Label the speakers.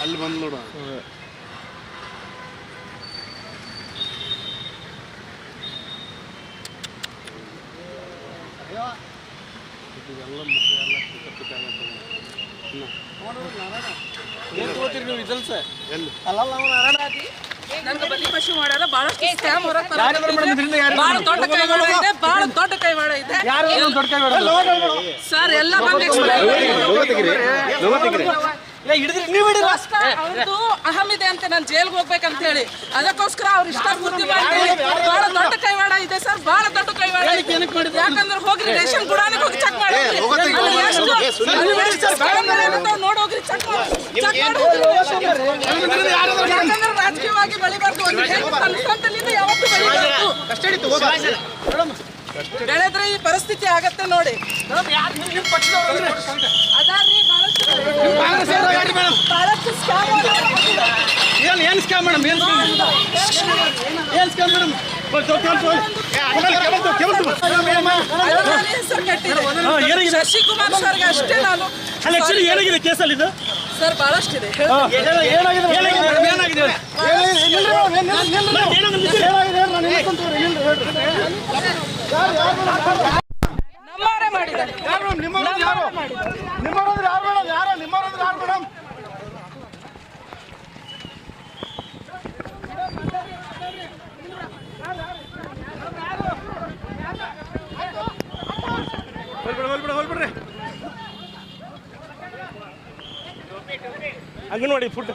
Speaker 1: ಅಲ್ಲಿ ಬಂದು ನೋಡು. ಇದೆಲ್ಲ ಮುಖ ಎಲ್ಲ.
Speaker 2: ಏನ್ ತಗೋತೀರಿ ನೀವು
Speaker 1: ಎಲ್ಲಿ?
Speaker 2: ನಾರಾಯಣ ಹಾಕಿ
Speaker 3: ಬಲಿ ಪಶು ಬಹಳಷ್ಟು ಸ್ಕ್ಯಾಮ್ ಹೊರಗೆ ಬಹಳ ದೊಡ್ಡ ಕೈವಾಡ ಇದೆ ಬಹಳ ದೊಡ್ಡ ಕೈವಾಡ ಇದೆ.
Speaker 2: ಯಾರು ದೊಡ್ಡ ಕೈ
Speaker 3: ಸರ್ ಎಲ್ಲ ಬಂದು explain
Speaker 2: ಏ ಹಿಡಿದ್ರಿ ನೀವು ಹಿಡಿದ
Speaker 3: ಫಸ್ಟ್ ಅವ್ರದ್ದು ಅಹಂ ಇದೆ ಅಂತ ನಾನು ಜೈಲ್ಗೆ ಹೋಗ್ಬೇಕಂತ ಹೇಳಿ. ಅದಕ್ಕೋಸ್ಕರ ಅವ್ರ ಇಷ್ಟ ಬುದ್ಧಿ ಮಾಡಿ ಬಹಳ ದೊಡ್ಡ ಕೈವಾಡ ಇದೆ ಸರ್ ಬಹಳ ದೊಡ್ಡ ಕೈವಾಡ ಇದೆ. ಯಾಕಂದ್ರೆ ಹೋಗ್ರಿ ರೇಷನ್ ಗುಡಾನಿಗೆ ಹೋಗಿ ಚೆಕ್ ಮಾಡಿ. ಅಲ್ಲಿ ಎಷ್ಟು ಅಲ್ಲಿ ಎಷ್ಟು ನೋಡಿ ಹೋಗ್ರಿ ಚೆಕ್ ಮಾಡಿ. ಯಾಕಂದ್ರೆ ರಾಜಕೀಯವಾಗಿ ಬೆಳಿಬಾರ್ದು. ಒಂದು ಹೆಣ್ಣು ತನ್ನ ಸ್ವಂತಲಿಂದ ಯಾವತ್ತೂ ಬೆಳಿಬಾರ್ದು. ಬೆಳೆದ್ರೆ ಈ ಪರಿಸ್ಥಿತಿ ಆಗತ್ತೆ ನೋಡಿ ಬಹಳಷ್ಟು.
Speaker 2: ಏನ್ ಏನ್ ಸ್ಕ್ಯಾಮ್ ಮೇಡಮ್ ಏನ್ ಏನ್ ಸ್ಕ್ಯಾಮ್ ಮೇಡಮ್.
Speaker 3: ಶಶಿಕುಮಾರ್ ಸರ್ಗೆ ಅಷ್ಟೇ ನಾನು
Speaker 2: ಏನಾಗಿದೆ ಕೇಸಲ್ಲಿ ಇದು
Speaker 3: ಸರ್ ಬಹಳಷ್ಟಿದೆ
Speaker 2: ಏನಾಗಿದೆ ಏನಾಗಿದೆ ಏನಾಗಿದೆ
Speaker 3: ನಮ್ಮವರೇ ಮಾಡಿದ್ದಾರೆ. ನಮ್ಮವರೇ ಮಾಡಿದ್ದಾರೆ.
Speaker 2: ಅಂಗನವಾಡಿ ಫುಡ್.